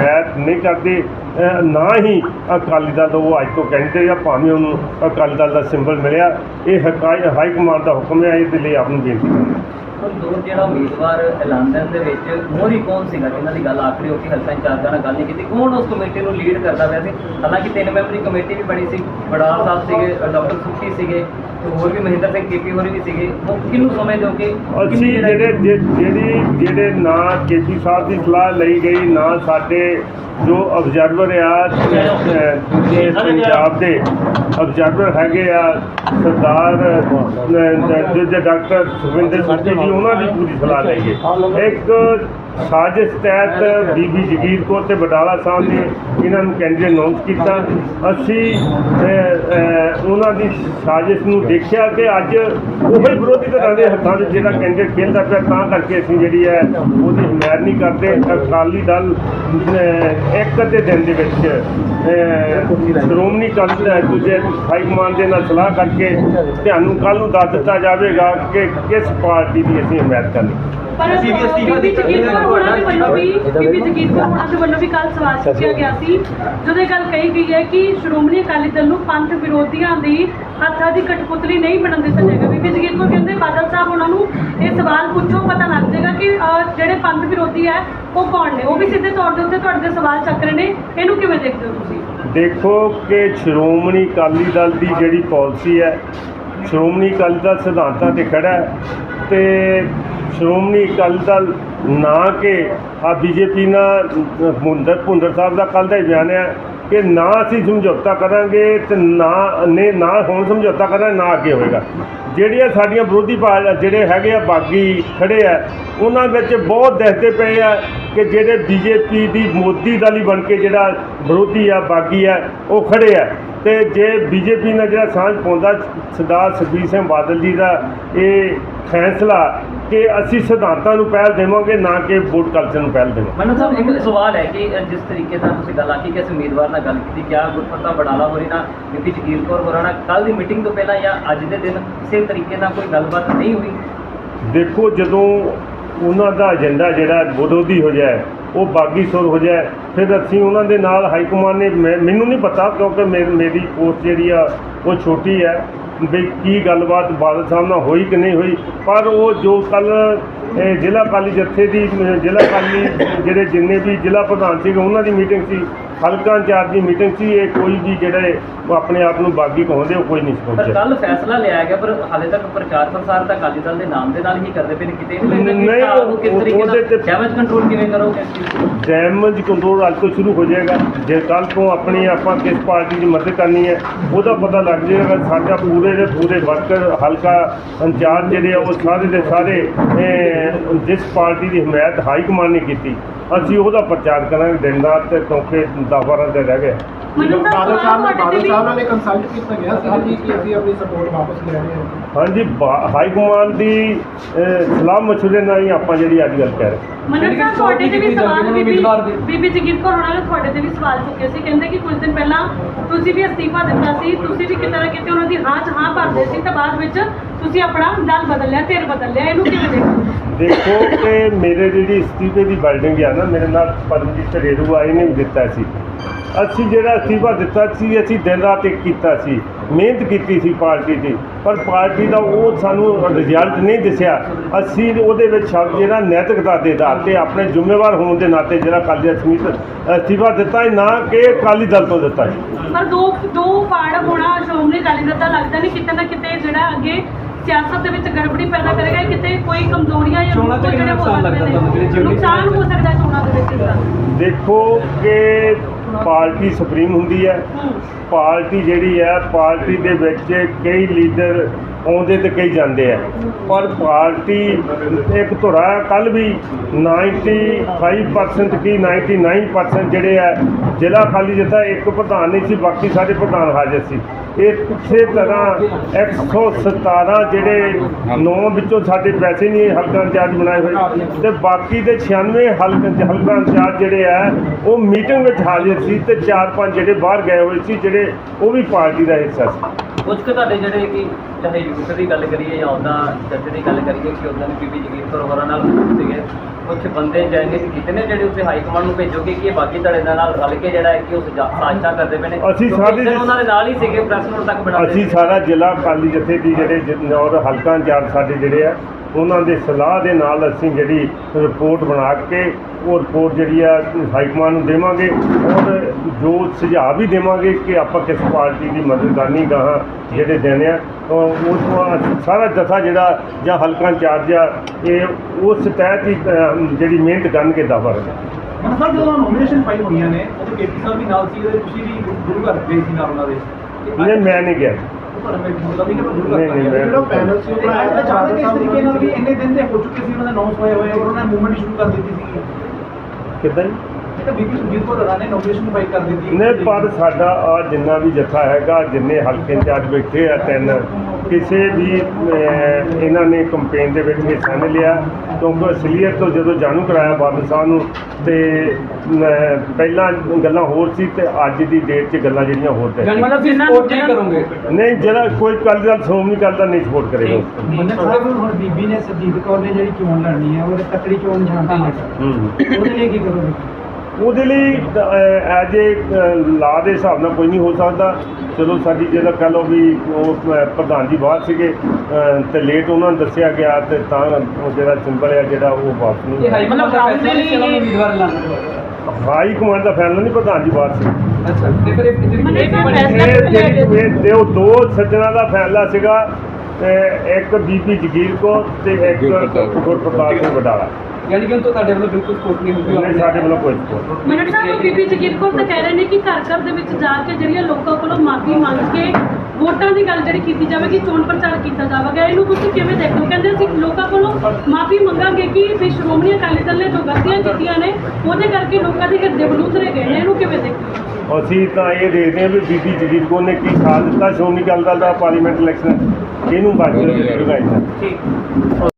ਹਮਾਇਤ ਨਹੀਂ ਕਰਦੇ ਨਾ ਹੀ ਅਕਾਲੀ ਦਲ ਉਹ ਅੱਜ ਤੋਂ ਕਹਿੰਦੇ ਆ, ਭਾਵੇਂ ਉਹਨੂੰ ਅਕਾਲੀ ਦਲ ਦਾ ਸਿੰਬਲ ਮਿਲਿਆ, ਇਹ ਹਕਾਈ ਹਾਈ ਕਮਾਂਡ ਦਾ ਹੁਕਮ ਹੈ ਇਹਦੇ ਲਈ ਆਪ ਨੂੰ ਬੇਨਤੀ ਕਰਦਾ। ਦੋ ਜਿਹੜਾ ਉਮੀਦਵਾਰ ਐਲਾਨਣ ਦੇ ਵਿੱਚ ਮੋਰੀ ਕੌਣ ਸੀਗਾ? ਜਿਨ੍ਹਾਂ ਦੀ ਗੱਲ ਆਖਰੀ ਹੋ ਕੇ ਹਲਕਾ ਇੰਚਾਰਜਾਂ ਨਾਲ ਗੱਲ ਨਹੀਂ ਕੀਤੀ, ਕੌਣ ਉਸ ਕਮੇਟੀ ਨੂੰ ਲੀਡ ਕਰਦਾ ਪਿਆ ਸੀ? ਹਾਲਾਂਕਿ ਤਿੰਨ ਮੈਂਬਰੀ ਕਮੇਟੀ ਵੀ ਬਣੀ ਸੀ, ਬੜਾਲ ਸਾਹਿਬ ਸੀਗੇ ਡਾਕਟਰ ਸੁਖੀ ਸੀਗੇ ਹੋਰ ਵੀ ਮਹਿੰਦਰ ਸਿੰਘ ਕੇਪੀ ਹੋਰੀ ਵੀ ਸੀਗੇ। ਉਹ ਕਿਹਨੂੰ ਸਮਝਦੇ ਹੋ ਕਿ ਅਸੀਂ ਜਿਹੜੇ ਜੇ- ਜਿਹੜੀ ਜਿਹੜੇ ਨਾ ਕੇਪੀ ਸਾਹਿਬ ਦੀ ਸਲਾਹ ਲਈ ਗਈ ਨਾ ਸਾਡੇ ਜੋ ਅਬਜ਼ਰਵਰ ਆ ਅਹ, ਦੂਜੇ ਪੰਜਾਬ ਦੇ ਅਬਜ਼ਰਵਰ ਹੈਗੇ ਆ ਸਰਦਾਰ ਅਹ, ਡਾਕਟਰ ਸੁਖਵਿੰਦਰ ਸੁੱਖੀ ਜੀ ਉਹਨਾਂ ਦੀ ਪੂਰੀ ਸਲਾਹ ਲਈ ਗਈ। ਇੱਕ ਸਾਜ਼ਿਸ਼ ਤਹਿਤ ਬੀਬੀ ਜਗੀਰ ਕੌਰ ਤੇ ਬਡਾਲਾ ਸਾਹਿਬ ਨੇ ਇਹਨਾਂ ਨੂੰ ਕੈਂਡੀਡੇਟ ਅਨਾਉਂਸ ਕੀਤਾ। ਅਸੀਂ ਉਹਨਾਂ ਦੀ ਸਾਜ਼ਿਸ਼ ਨੂੰ ਦੇਖਿਆ ਕਿ ਅੱਜ ਉਹੀ ਵਿਰੋਧੀ ਧਿਰਾਂ ਦੇ ਹੱਥਾਂ 'ਚ ਜਿਹੜਾ ਕੈਂਡੀਡੇਟ ਖੇਲਦਾ ਪਿਆ, ਤਾਂ ਕਰਕੇ ਅਸੀਂ ਜਿਹੜੀ ਹੈ ਉਹਦੀ ਹਮਾਇਤ ਨਹੀਂ ਕਰਦੇ। ਅਕਾਲੀ ਦਲ ਇੱਕ ਅੱਧੇ ਦਿਨ ਦੇ ਵਿੱਚ ਸ਼੍ਰੋਮਣੀ ਅਕਾਲੀ ਦਲ ਦੂਜੇ ਹਾਈ ਕਮਾਂਡ ਦੇ ਨਾਲ ਸਲਾਹ ਕਰਕੇ ਤੁਹਾਨੂੰ ਕੱਲ ਨੂੰ ਦੱਸ ਦਿੱਤਾ ਜਾਵੇਗਾ ਕਿ ਕਿਸ ਪਾਰਟੀ ਦੀ ਅਸੀਂ ਹਮਾਇਤ ਕਰਨੀ ਪਰ ਬੀਬੀ ਜਗੀਰ ਕੌਰ ਹੋਣਾ ਦੇ ਵੱਲੋਂ ਵੀ ਬੀਬੀ ਜਗੀਰ ਕੌਰ ਹੋਣਾ ਦੇ ਵੱਲੋਂ ਵੀ ਕੱਲ ਸਵਾਲ ਚੁੱਕਿਆ ਗਿਆ ਸੀ। ਜਦੋਂ ਇਹ ਗੱਲ ਕਹੀ ਗਈ ਹੈ ਕਿ ਸ਼੍ਰੋਮਣੀ ਅਕਾਲੀ ਦਲ ਨੂੰ ਪੰਥ ਵਿਰੋਧੀਆਂ ਦੀ ਹੱਥਾਂ ਦੀ ਕਠਪੁਤਲੀ ਨਹੀਂ ਬਣਨ ਦਿੱਤਾ ਜਾਏਗਾ। ਬੀਬੀ ਜਗੀਰ ਕੌਰ ਕਹਿੰਦੇ ਬਾਦਲ ਸਾਹਿਬ ਉਹਨਾਂ ਨੂੰ ਇਹ ਸਵਾਲ ਪੁੱਛੋ ਪਤਾ ਲੱਗ ਜਾਏਗਾ ਕਿ ਅਹ, ਜਿਹੜੇ ਪੰਥ ਵਿਰੋਧੀ ਹੈ ਉਹ ਕੌਣ ਨੇ? ਉਹ ਵੀ ਸਿੱਧੇ ਤੌਰ ਦੇ ਉੱਤੇ ਤੁਹਾਡੇ ਤੇ ਸਵਾਲ ਚੱਕ ਰਹੇ ਨੇ। ਇਹਨੂੰ ਕਿਵੇਂ ਦੇਖਦੇ ਹੋ ਤੁਸੀਂ? ਦੇਖੋ ਕਿ ਸ਼੍ਰੋਮਣੀ ਅਕਾਲੀ ਦਲ ਦੀ ਜਿਹੜੀ ਪਾਲਿਸੀ ਹੈ ਸ਼੍ਰੋਮਣੀ ਅਕਾਲੀ ਦਲ ਸਿਧਾਂਤਾਂ ਤੇ ਖੜਾ ਹੈ ਤੇ ਸ਼੍ਰੋਮਣੀ ਅਕਾਲੀ ਦਲ ਨਾ ਕਿ ਆ ਬੀਜੇਪੀ ਨਾਲ ਭੁੰਦਰ ਭੁੰਦਰ ਸਾਹਿਬ ਦਾ ਕੱਲ ਦਾ ਹੀ ਬਿਆਨ ਹੈ ਕਿ ਨਾ ਅਸੀਂ ਸਮਝੌਤਾ ਕਰਾਂਗੇ ਤੇ ਨਾ, ਨੇ ਨਾ ਹੁਣ ਸਮਝੌਤਾ ਕਰਾਂ ਨਾ ਅੱਗੇ ਹੋਏਗਾ। ਜਿਹੜੀਆਂ ਸਾਡੀਆਂ ਵਿਰੋਧੀ ਪਾਰਟੀ ਜਿਹੜੇ ਹੈਗੇ ਆ, ਬਾਗੀ ਖੜੇ ਆ, ਉਹਨਾਂ ਵਿੱਚ ਬਹੁਤ ਦਿਖਦੇ ਪਏ ਆ ਕਿ ਜਿਹੜੇ ਬੀਜੇਪੀ ਦੀ ਮੋਦੀ ਦਲ ਹੀ ਬਣ ਕੇ ਜਿਹੜਾ ਵਿਰੋਧੀ ਆ, ਬਾਗੀ ਆ, ਉਹ ਖੜੇ ਆ। ਤੇ ਜੇ ਬੀਜੇਪੀ ਨਾਲ ਜਿਹੜਾ ਸਾਂਝ ਪਾਉਂਦਾ ਸਰਦਾਰ ਸੁਖਬੀਰ ਸਿੰਘ ਬਾਦਲ ਜੀ ਦਾ ਇਹ ਫੈਸਲਾ ਕਿ ਅਸੀਂ ਸਿਧਾਂਤਾਂ ਨੂੰ ਪਹਿਲ ਦੇਵਾਂਗੇ ਨਾ ਕਿ ਵੋਟ ਕਲਚਰ ਨੂੰ ਪਹਿਲ ਦੇਵਾਂਗੇ। ਮੈਨੂੰ ਸਾਹਿਬ ਇੱਕ ਸਵਾਲ ਹੈ ਕਿ ਜਿਸ ਤਰੀਕੇ ਨਾਲ ਤੁਸੀਂ ਗੱਲ ਆਖੀ ਕਿ ਅਸੀਂ ਉਮੀਦਵਾਰ ਨਾਲ ਗੱਲ ਕੀਤੀ ਕਿਆ ਗੁਰਪ੍ਰਤਾਪ ਬਡਾਲਾ ਹੋਰੀ ਨਾਲ ਬੀਬੀ ਜਗੀਰ ਕੌਰ ਹੋਰਾਂ ਨਾਲ ਕੱਲ ਦੀ ਮੀਟਿੰਗ ਤੋਂ ਪਹਿਲਾਂ ਜਾਂ ਅੱਜ ਦੇ ਦਿਨ ਕਿਸੇ ਤਰੀਕੇ ਨਾਲ ਕੋਈ ਗੱਲਬਾਤ ਨਹੀਂ ਹੋਈ? ਦੇਖੋ ਜਦੋਂ ਉਹਨਾਂ ਦਾ ਏਜੰਡਾ ਜਿਹੜਾ ਵਿਰੋਧੀ ਹੋ ਜਾਏ ਉਹ ਬਾਗੀ ਸੁਰ ਹੋ ਜਾਏ ਫਿਰ ਅਸੀਂ ਉਹਨਾਂ ਦੇ ਨਾਲ ਹਾਈ ਕਮਾਂਡ ਨੇ ਮੈਨੂੰ ਨਹੀਂ ਪਤਾ ਕਿਉਂਕਿ ਮੇਰੀ ਮੇਰੀ ਪੋਸਟ ਜਿਹੜੀ ਆ ਉਹ ਛੋਟੀ ਹੈ। ਵੀ ਕੀ ਗੱਲਬਾਤ ਬਾਦਲ ਸਾਹਿਬ ਨਾਲ ਹੋਈ ਕਿ ਨਹੀਂ ਹੋਈ, ਪਰ ਉਹ ਜੋ ਕੱਲ ਜ਼ਿਲ੍ਹਾ ਅਕਾਲੀ ਜੱਥੇ ਦੀ, ਜ਼ਿਲ੍ਹਾ ਅਕਾਲੀ ਜਿਹੜੇ ਜਿੰਨੇ ਵੀ ਜ਼ਿਲ੍ਹਾ ਪ੍ਰਧਾਨ ਸੀਗੇ, ਉਹਨਾਂ ਦੀ ਮੀਟਿੰਗ ਸੀ। ਹਲਕਾ ਇੰਚਾਰਜ ਦੀ ਮੀਟਿੰਗ ਸੀ ਇਹ ਕੋਈ ਵੀ ਜਿਹੜੇ ਉਹ ਆਪਣੇ ਆਪ ਨੂੰ ਬਾਗੀ ਕਹਾਉਂਦੇ ਉਹ ਕੋਈ ਨਹੀਂ ਸੀ ਪਰ ਪਹੁੰਚਿਆ। ਕੱਲ ਫੈਸਲਾ ਲਿਆ ਗਿਆ ਪਰ ਹਾਲੇ ਤੱਕ ਪ੍ਰਚਾਰ ਪ੍ਰਸਾਰ ਤਾਂ ਅਕਾਲੀ ਦਲ ਦੇ ਨਾਮ ਦੇ ਨਾਲ ਹੀ ਕਰਦੇ ਪਏ ਨੇ ਕਿਤੇ ਨਹੀਂ ਲੱਗਦਾ ਕਿ ਨਹੀਂ, ਤਾਂ ਉਹਨੂੰ ਕਿਸ ਉਹ- ਤਰੀਕੇ ਉਹਦੇ ਨਾਲ ਤੇ- ਡੈਮੇਜ ਕੰਟਰੋਲ ਕਿਵੇਂ ਕਰੋਗੇ? ਇਸ ਚੀਜ਼ ਨੂੰ? ਡੈਮੇਜ ਕੰਟਰੋਲ ਅੱਜ ਤੋਂ ਸ਼ੁਰੂ ਹੋ ਜਾਏਗਾ। ਜੇ ਕੱਲ ਤੋਂ ਆਪਣੀ ਆਪਾਂ ਕਿਸ ਪਾਰਟੀ ਦੀ ਮਦਦ ਕਰਨੀ ਹੈ ਉਹਦਾ ਪਤਾ ਲੱਗ ਜਾਏਗਾ। ਸਾਡਾ ਪੂਰੇ ਦੇ ਪੂਰੇ ਵਰਕਰ ਹਲਕਾ ਇੰਚਾਰਜ ਜਿਹੜੇ ਆ ਉਹ ਸਾਰੇ ਦੇ ਸਾਰੇ ਇਹ, ਜਿਸ ਪਾਰਟੀ ਦੀ ਹਮਾਇਤ ਹਾਈ ਕਮਾਂਡ ਨੇ ਕੀਤੀ ਅਸੀਂ ਉਹਦਾ ਪ੍ਰਚਾਰ ਕਰਾਂਗੇ ਦਿਨ ਰਾਤ ਤੇ ਕਿਉਂਕਿ 10 12 ਦਿਨ ਰਹਿ ਗਏ। ਮੈਨੂੰ ਤਾਂ ਬਾਦਲ ਸਾਹਿਬ ਨੇ ਬਾਦਲ ਸਾਹਿਬ ਨਾਲ ਕੰਸਲਟ ਕੀਤਾ ਗਿਆ ਸੀ ਜੀ ਕਿ ਅਸੀਂ ਆਪਣੀ ਸਪੋਰਟ ਵਾਪਸ ਲੈ ਰਹੇ ਹਾਂ। ਹਾਂਜੀ ਹਾਈ ਕਮਾਂਡ ਦੀ ਅਹ, ਸਲਾਹ ਮਸ਼ਵਰੇ ਨਾਲ ਹੀ ਆਪਾਂ ਜਿਹੜੀ ਅੱਜ ਗੱਲ ਕਹਿ ਰਹੇ ਮਨਨ ਸਾਹਿਬ ਤੁਹਾਡੇ ਤੇ ਵੀ ਸਵਾਲ ਉਹਨਾਂ ਬੀਬੀ ਜਗੀਰ ਕੌਰ ਹੋਣਾ ਨੇ ਤੁਹਾਡੇ ਤੇ ਵੀ ਸਵਾਲ ਚੁੱਕੇ ਸੀ। ਕਹਿੰਦੇ ਕਿ ਕੁਝ ਦਿਨ ਪਹਿਲਾਂ ਤੁਸੀਂ ਵੀ ਅਸਤੀਫਾ ਦਿੱਤਾ ਸੀ। ਤੁਸੀਂ ਵੀ ਕਿਤੇ ਨਾ ਕਿਤੇ ਉਹਨਾਂ ਦੀ ਹਾਂ 'ਚ ਹਾਂ ਭਰਦੇ ਸੀ ਤੇ ਬਾਅਦ ਵਿੱਚ ਤੁਸੀਂ ਆਪਣਾ ਦਲ ਬਦਲ ਲਿਆ ਧਿਰ ਬਦਲ ਲਿਆ ਇਹਨੂੰ ਕਿਵੇਂ ਦੇਖਦੇ ਦੇਖੋ ਕਿ ਮੇਰੇ ਜਿਹੜੀ ਅਸਤੀਫੇ ਦੀ ਬਿਲਡਿੰਗ ਆ ਨਾ ਮੇਰੇ ਨਾਲ ਪਰਮਜੀਤ ਰੇਰੂ ਆਏ ਨੇ ਦਿੱਤਾ ਸੀ। ਅਸੀਂ ਜਿਹੜਾ ਅਸਤੀਫਾ ਦਿੱਤਾ ਸੀ ਅਸੀਂ ਦਿਨ ਰਾਤ ਇੱਕ ਕੀਤਾ ਸੀ। ਮਿਹਨਤ ਕੀਤੀ ਸੀ ਪਾਰਟੀ ਦੀ ਪਰ ਪਾਰਟੀ ਦਾ ਉਹ ਸਾਨੂੰ ਰਿਜ਼ਲਟ ਨਹੀਂ ਦਿਸਿਆ। ਅਸੀਂ ਉਹਦੇ ਵਿੱਚ ਸ਼ਬਦ ਜਿਹੜਾ ਨੈਤਿਕਤਾ ਦੇ ਆਧਾਰ ਤੇ ਆਪਣੇ ਜ਼ਿੰਮੇਵਾਰ ਹੋਣ ਦੇ ਨਾਤੇ ਜਿਹੜਾ ਕਾਲੀ ਸਮਿਤ ਅਸਤੀਫਾ ਦਿੱਤਾ ਹੈ ਨਾ ਕਿ ਅਕਾਲੀ ਦਲ ਤੋਂ ਦਿੱਤਾ ਹੈ। ਪਰ ਦੋ ਦੋ ਪਾੜ ਹੋਣਾ ਸ਼੍ਰੋਮਣੀ ਅਕਾਲੀ ਦਲ ਦਾ ਲੱਗਦਾ ਨਹੀਂ ਕਿਤੇ ਨਾ ਕਿਤੇ ਜਿਹੜਾ ਅੱਗੇ ਸਿਆਸਤ ਦੇ ਵਿੱਚ ਗੜਬੜੀ ਪੈਦਾ ਕਰੇਗਾ ਕਿਤੇ ਕੋਈ ਕਮਜ਼ੋਰੀਆਂ ਜਾਂ ਚੋਣਾਂ ਹੋ ਨੁਕਸਾਨ ਲੱਗਦਾ ਨੁਕਸਾਨ ਹੋ ਸਕਦਾ ਚੋਣਾਂ ਦੇ ਵਿੱਚ ਦੇਖੋ ਕਿ ਪਾਰਟੀ ਸੁਪਰੀਮ ਹੁੰਦੀ ਹੈ। ਪਾਰਟੀ ਜਿਹੜੀ ਹੈ ਪਾਰਟੀ ਦੇ ਵਿੱਚ ਕਈ ਲੀਡਰ ਆਉਂਦੇ ਤੇ ਕਈ ਜਾਂਦੇ ਆ। ਪਰ ਪਾਰਟੀ ਇੱਕ ਧੁਰਾ ਕੱਲ ਵੀ 95% ਕੀ 99% ਜਿਹੜੇ ਆ, ਜ਼ਿਲ੍ਹਾ ਖਾਲੀ ਜਿੱਦਾਂ ਇੱਕ ਪ੍ਰਧਾਨ ਨਹੀਂ ਸੀ, ਬਾਕੀ ਸਾਰੇ ਪ੍ਰਧਾਨ ਹਾਜ਼ਰ ਸੀ। ਇਹ ਇਸੇ ਤਰ੍ਹਾਂ 117 ਜਿਹੜੇ ਨੌ ਵਿੱਚੋਂ ਸਾਡੇ ਪੈਸੇ ਨਹੀਂ ਹਲਕਾ ਇੰਚਾਰਜ ਬਣਾਏ ਹੋਏ। ਤੇ ਬਾਕੀ ਦੇ 96 ਹਲਕਾ ਹਲਕਾ ਇੰਚਾਰਜ ਜਿਹੜੇ ਆ, ਉਹ ਮੀਟਿੰਗ ਵਿੱਚ ਹਾਜ਼ਰ ਸੀ ਤੇ 4-5 ਜਿਹੜੇ ਬਾਹਰ ਗਏ ਹੋਏ ਸੀ, ਜਿਹੜੇ ਉਹ ਵੀ ਪਾਰਟੀ ਦਾ ਹਿੱਸਾ ਸੀ। ਕੁਝ ਕੁ ਤੁਹਾਡੇ ਜਿਹੜੇ ਕਿ ਚਾਹੇ ਯੂਥ ਦੀ ਗੱਲ ਕਰੀਏ ਜਾਂ ਉਹਦਾ ਜੱਜ ਦੀ ਗੱਲ ਕਰੀਏ ਕਿ ਉਹਨਾਂ ਨੇ ਬੀਬੀ ਜਗੀਰ ਕੌਰ ਹੋਰਾਂ ਨਾਲ ਸੀਗੇ ਕੁਝ ਬੰਦੇ ਚੈਨਿਸ ਕੀਤੇ ਨੇ ਜਿਹੜੇ ਉੱਤੇ ਹਾਈ ਕਮਾਂਡ ਨੂੰ ਭੇਜੋਗੇ ਕਿ ਇਹ ਬਾਕੀ ਧੜੇ ਨਾਲ ਰਲ ਕੇ ਜਿਹੜਾ ਹੈ ਕਿ ਉਸ ਸਾਜ਼ਿਸ਼ਾਂ ਕਰਦੇ ਪਏ ਨੇ। ਅਸੀਂ ਦਿਨ ਉਹਨਾਂ ਦੇ ਨਾਲ ਹੀ ਸੀਗੇ ਪ੍ਰੈਸ ਨੋਟ ਤੱਕ ਬਣਾਉਂਦੇ ਅਸੀਂ ਸਾਰਾ ਜ਼ਿਲ੍ਹਾ ਅਕਾਲੀ ਜਥੇ ਦੀ ਜਿਹੜੇ ਔਰ ਹਲਕਾ ਇੰਚਾਰਜ ਸਾਡੇ ਜਿਹੜੇ ਆ ਉਹਨਾਂ ਦੇ ਸਲਾਹ ਦੇ ਨਾਲ ਅਸੀਂ ਜਿਹੜੀ ਰਿਪੋਰਟ ਬਣਾ ਕੇ ਉਹ ਰਿਪੋਰਟ ਜਿਹੜੀ ਆ ਹਾਈ ਕਮਾਂਡ ਨੂੰ ਦੇਵਾਂਗੇ ਔਰ ਜੋ ਸੁਝਾਅ ਵੀ ਦੇਵਾਂਗੇ ਕਿ ਆਪਾਂ ਕਿਸ ਪਾਰਟੀ ਦੀ ਮਦਦ ਕਰਨੀ ਗਾਹਾਂ ਜਿਹੜੇ ਦੇਣੇ ਆ ਉਹ ਉਹ ਤੋਂ ਸਾਰਾ ਜਥਾ ਜਿਹੜਾ ਜਾਂ ਹਲਕਾ ਇੰਚਾਰਜ ਆ ਇਹ ਉਸ ਤਹਿਤ ਹੀ ਜਿਹੜੀ ਮਿਹਨਤ ਕਰਨਗੇ ਦਫਾ ਮਨ ਸਾਹਿਬ ਜਦੋਂ ਨੋਮੀਨੇਸ਼ਨ ਫਾਈਲ ਹੋਈਆਂ ਨੇ ਉਹ ਕੇਪੀ ਸਾਹਿਬ ਵੀ ਨਾਲ ਸੀ ਤੁਸੀਂ ਵੀ ਗੁਰੂ ਘਰ ਗਏ ਸੀ ਨਾਲ ਉਹਨਾਂ ਦੇ। ਨਹੀਂ ਮੈਂ ਨਹੀਂ ਗਿਆ। ਨਹੀਂ ਨਹੀਂ। ਮੈਂ- ਜਿਹੜਾ ਪੈਨਲ ਸੀ ਉਹ ਬਣਾਇਆ ਤਾਂ ਕਿ ਇਸ ਤਰੀਕੇ ਨਾਲ ਵੀ ਇੰਨੇ ਦਿਨ ਦੇ ਹੋ ਚੁੱਕੇ ਸੀ ਉਹਨਾਂ ਦੇ ਅਨਾਉਂਸ ਹੋਏ ਹੋਏ ਔਰ ਉਹਨਾਂ ਨੇ ਮੂਵਮੈਂਟ ਸ਼ੁਰੂ ਕਰ ਦਿੱਤੀ ਸੀ ਕਿੱਦਾਂ ਜੀ? ਨੇ ਨੋਮੀਨੇਸ਼ਨ ਫਾਈਲ ਕਰ ਦਿੱਤੀ ਨੇ ਪਰ ਸਾਡਾ ਆ ਜਿੰਨਾ ਵੀ ਜਥਾ ਹੈਗਾ ਜਿੰਨੇ ਹਲਕੇ ਇੰਚਾਰਜ ਬੈਠੇ ਆ ਤਿੰਨ ਕਿਸੇ ਵੀ ਇਹਨਾਂ ਨੇ ਕੰਪੇਨ ਦੇ ਵਿੱਚ ਹਿੱਸਾ ਨਹੀਂ ਲਿਆ ਕਿਉਂਕਿ ਅਸਲੀਅਤ ਤੋਂ ਜਦੋਂ ਜਾਣੂ ਕਰਾਇਆ ਬਾਦਲ ਸਾਹਿਬ ਨੂੰ ਤੇ ਪਹਿਲਾਂ ਗੱਲਾਂ ਹੋਰ ਸੀ ਤੇ ਅੱਜ ਦੀ ਡੇਟ 'ਚ ਗੱਲਾਂ ਜਿਹੜੀਆਂ ਹੋਰ ਤੇ ਮਤਲਬ ਨਹੀਂ ਕਰੋਗੇ? ਨਹੀਂ ਜਿਹੜਾ ਕੋਈ ਕੱਲ ਦਾ ਸ਼੍ਰੋਮਣੀ ਕੱਲ ਦਾ ਨਹੀਂ ਸਪੋਰਟ ਕਰੇਗਾ। ਮੰਨਤ ਸਾਹਿਬ ਹੁਣ ਬੀਬੀ ਨੇ ਸਰਜੀਤ ਕੌਰ ਨੇ ਜਿਹੜੀ ਚੋਣ ਲੜਨੀ ਹੈ ਉਹ ਤਕੜੀ ਚੋਣ ਤੇ ਹੂੰ। ਉਹਦੇ ਲਈ ਕੀ ਕਰੋਗੇ? ਉਹਦੇ ਲਈ ਐਜ ਏ ਲਾ ਦੇ ਹਿਸਾਬ ਨਾਲ ਕੋਈ ਨਹੀਂ ਹੋ ਸਕਦਾ। ਚਲੋ ਸਾਡੀ ਜਿਹੜਾ ਕਹ ਲਓ ਵੀ ਉਹ ਪ੍ਰਧਾਨ ਜੀ ਬਾਹਰ ਸੀਗੇ ਤੇ ਲੇਟ ਉਹਨਾਂ ਨੂੰ ਦੱਸਿਆ ਗਿਆ ਤੇ ਤਾਂ ਉਹ ਜਿਹੜਾ ਸਿੰਬਲ ਹੈ ਜਿਹੜਾ ਉਹ ਵਾਪਸ ਨਹੀਂ ਹੋਇਆ। ਮਤਲਬ ਰਾਹੁਲ ਦੇ ਲਈ ਉਮੀਦਵਾਰ ਹਾਈ ਕਮਾਂਡ ਦਾ ਫੈਸਲਾ ਨਹੀਂ ਪ੍ਰਧਾਨ ਜੀ ਬਾਹਰ ਸੀ ਅੱਛਾ ਤੇ ਫਿਰ ਫੈਸਲਾ ਜਿਹੜੀ ਉਹ ਦੋ ਸੱਜਣਾ ਦਾ ਫੈਸਲਾ ਸੀਗਾ ਇੱਕ ਬੀਬੀ ਜਗੀਰ ਕੌਰ ਤੇ ਇੱਕ ਗੁਰਪ੍ਰਤਾਪ ਸਿੰਘ ਵਡਾਲਾ। ਯਾਨੀ ਕਿ ਤੋਂ ਤੁਹਾਡੇ ਵੱਲੋਂ ਬਿਲਕੁਲ ਸਪੋਰਟ ਨਹੀਂ ਨਹੀਂ ਸਾਡੇ ਵੱਲੋਂ ਕੋਈ ਨਹੀਂ। ਮਿੰਟ ਸਾਹਿਬ ਬੀਬੀ ਜਗੀਰ ਕੌਰ ਤਾਂ ਕਹਿ ਰਹੇ ਨੇ ਕਿ ਘਰ ਘਰ ਦੇ ਵਿੱਚ ਜਾ ਕੇ ਜਿਹੜੀਆਂ ਲੋਕਾਂ ਕੋਲੋਂ ਮਾਫੀ ਮੰਗ ਕੇ ਵੋਟਾਂ ਦੀ ਗੱਲ ਜਿਹੜੀ ਕੀਤੀ ਜਾਵੇਗੀ ਚੋਣ ਪ੍ਰਚਾਰ ਕੀਤਾ ਜਾਵੇਗਾ। ਇਹਨੂੰ ਤੁਸੀਂ ਕਿਵੇਂ ਦੇਖੋ? ਕਹਿੰਦੇ ਅਸੀਂ ਲੋਕਾਂ ਕੋਲੋਂ ਮਾਫੀ ਮੰਗਾਂਗੇ ਕਿ ਵੀ ਸ਼੍ਰੋਮਣੀ ਅਕਾਲੀ ਦਲ ਨੇ ਜੋ ਗਲਤੀਆਂ ਕੀਤੀਆਂ ਨੇ ਉਹਦੇ ਕਰਕੇ ਲੋਕਾਂ ਦੇ ਹਿਰਦੇ ਬਲੂਤਰੇ ਗਏ ਨੇ। ਇਹਨੂੰ ਕਿਵੇਂ ਦੇਖੋ? ਅਸੀਂ ਤਾਂ ਇਹ ਦੇਖਦੇ ਹਾਂ ਵੀ ਬੀਬੀ ਜਗੀਰ ਕੌਰ ਨੇ ਕੀ ਸਾਥ ਦਿੱਤਾ ਸ਼੍ਰੋਮਣੀ ਅਕਾਲੀ ਦਲ ਦਾ ਪਾਰਲੀਮੈਂਟ ਇਲੈਕਸ਼ਨ ਇਹਨੂੰ ਬਾਅਦ ਵਿੱਚ ਲਗਾਈ ਠੀਕ।